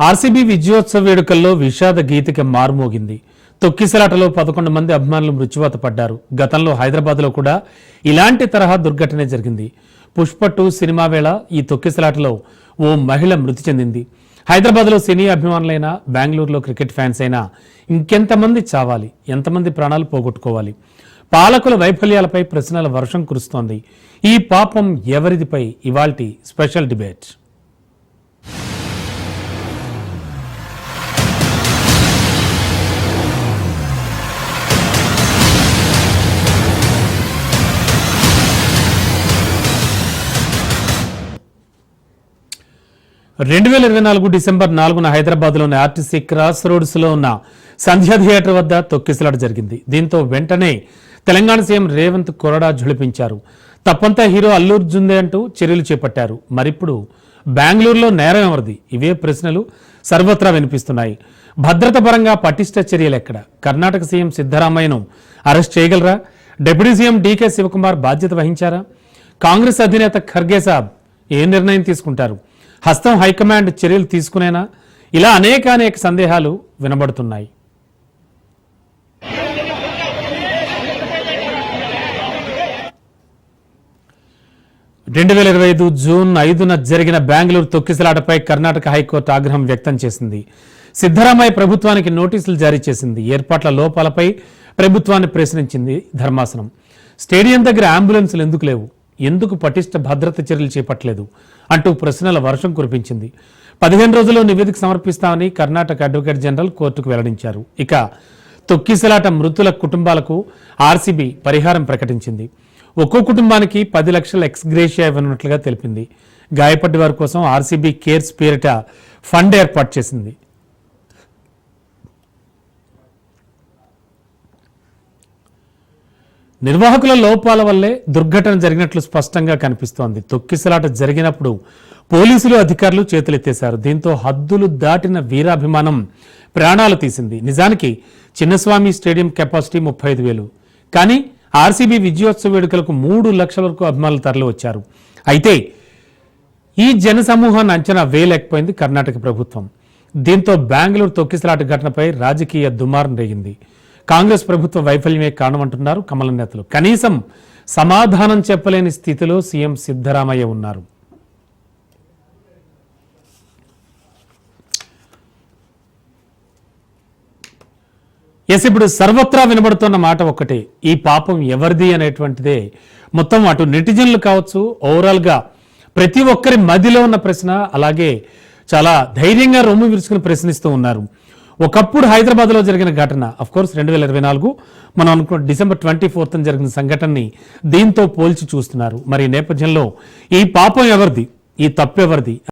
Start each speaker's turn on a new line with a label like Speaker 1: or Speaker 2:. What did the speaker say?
Speaker 1: RCB విజయోత్సవ వేడుకల్లో విషాద గీతిక మారుమోగింది. తొక్కిసలాటలో పదకొండు మంది అభిమానులు మృత్యువాత పడ్డారు. గతంలో హైదరాబాద్లో కూడా ఇలాంటి తరహా దుర్ఘటనే జరిగింది. పుష్ప సినిమా వేళ ఈ తొక్కిసలాటలో ఓ మహిళ మృతి చెందింది. హైదరాబాద్లో సినీ అభిమానులైన బెంగళూరులో క్రికెట్ ఫ్యాన్స్ అయినా ఇంకెంతమంది చావాలి? ఎంతమంది ప్రాణాలు పోగొట్టుకోవాలి? పాలకుల వైఫల్యాలపై ప్రశ్నల వర్షం కురుస్తోంది. ఈ పాపం ఎవరిదిపై? ఇవాల్టి స్పెషల్ డిబేట్. రెండు వేల ఇరవై నాలుగు డిసెంబర్ నాలుగున హైదరాబాద్లోని ఆర్టీసీ క్రాస్ రోడ్స్లో ఉన్న సంధ్యా థియేటర్ వద్ద తొక్కిసలాట జరిగింది. దీంతో వెంటనే తెలంగాణ సీఎం రేవంత్ కొరడా ఝుళిపించారు తప్పంతా హీరో అల్లూర్జుందే అంటూ చర్యలు చేపట్టారు. మరిప్పుడు బెంగళూరులో నేరం ఎవరిది? ఇవే ప్రశ్నలు సర్వత్రా వినిపిస్తున్నాయి. భద్రత పరంగా పటిష్ట చర్యలు ఎక్కడ? కర్ణాటక సీఎం సిద్ధరామయ్యను అరెస్ట్ చేయగలరా? డిప్యూటీ సీఎం డీకే శివకుమార్ బాధ్యత వహించారా? కాంగ్రెస్ అధినేత ఖర్గే సాబ్ ఏ నిర్ణయం తీసుకుంటారు? హస్తం హైకమాండ్ చర్యలు తీసుకునేనా? ఇలా అనేక అనేక సందేహాలు వినబడుతున్నాయి. రెండు వేల ఇరవై ఐదు జూన్ ఐదున జరిగిన బెంగళూరు తొక్కిసలాటపై కర్ణాటక హైకోర్టు ఆగ్రహం వ్యక్తం చేసింది. సిద్ధరామయ్య ప్రభుత్వానికి నోటీసులు జారీ చేసింది. ఏర్పాట్ల లోపాలపై ప్రభుత్వాన్ని ప్రశ్నించింది ధర్మాసనం. స్టేడియం దగ్గర అంబులెన్సులు ఎందుకు లేవు? ఎందుకు పటిష్ట భద్రత చర్యలు చేపట్టలేదు అంటూ ప్రశ్నల వర్షం కురిపించింది. పదిహేను రోజుల్లో నివేదిక సమర్పిస్తామని కర్ణాటక అడ్వకేట్ జనరల్ కోర్టుకు వెల్లడించారు. ఇక తొక్కిసలాట మృతుల కుటుంబాలకు ఆర్సీబీ పరిహారం ప్రకటించింది. ఒక్కో కుటుంబానికి పది లక్షల ఎక్స్గ్రేషియా ఇవ్వనున్నట్లుగా తెలిపింది. గాయపడ్డ వారి కోసం ఆర్సీబీ కేర్స్ పేరిట ఫండ్ ఏర్పాటు చేసింది. నిర్వాహకుల లోపాల వల్లే దుర్ఘటన జరిగినట్లు స్పష్టంగా కనిపిస్తోంది. తొక్కిసలాట జరిగినప్పుడు పోలీసులు అధికారులు చేతులెత్తేశారు. దీంతో హద్దులు దాటిన వీరాభిమానం ప్రాణాలు తీసింది. నిజానికి చిన్నస్వామి స్టేడియం కెపాసిటీ ముప్పై ఐదు వేలు. కానీ ఆర్సీబీ విజయోత్సవ వేడుకలకు మూడు లక్షల వరకు అభిమానులు తరలివచ్చారు. అయితే ఈ జనసమూహాన్ని అంచనా వేయలేకపోయింది కర్ణాటక ప్రభుత్వం. దీంతో బెంగళూరు తొక్కిసలాట ఘటనపై రాజకీయ దుమారం రేగింది. కాంగ్రెస్ ప్రభుత్వ వైఫల్యమే కారణమంటున్నారు కమల నేతలు. కనీసం సమాధానం చెప్పలేని స్థితిలో సీఎం సిద్ధరామయ్య ఉన్నారు. ఎస్ ఇప్పుడు సర్వత్రా వినబడుతున్న మాట ఒక్కటే ఈ పాపం ఎవరిది అనేటువంటిదే. మొత్తం అటు నెటిజన్లు కావచ్చు ఓవరాల్గా ప్రతి ఒక్కరి మదిలో ఉన్న ప్రశ్న అలాగే చాలా ధైర్యంగా రొమ్ము విరుచుకుని ప్రశ్నిస్తూ ఉన్నారు. ఒకప్పుడు హైదరాబాద్లో జరిగిన ఘటన అఫ్ కోర్స్ రెండు వేల ఇరవై నాలుగు. మనం అనుకున్న డిసెంబర్ ట్వంటీ ఫోర్త్ జరిగిన సంఘటనని దీంతో పోల్చి చూస్తున్నారు. మరి ఈ నేపథ్యంలో ఈ పాపం ఎవరిది? ఈ తప్పు ఎవరిది?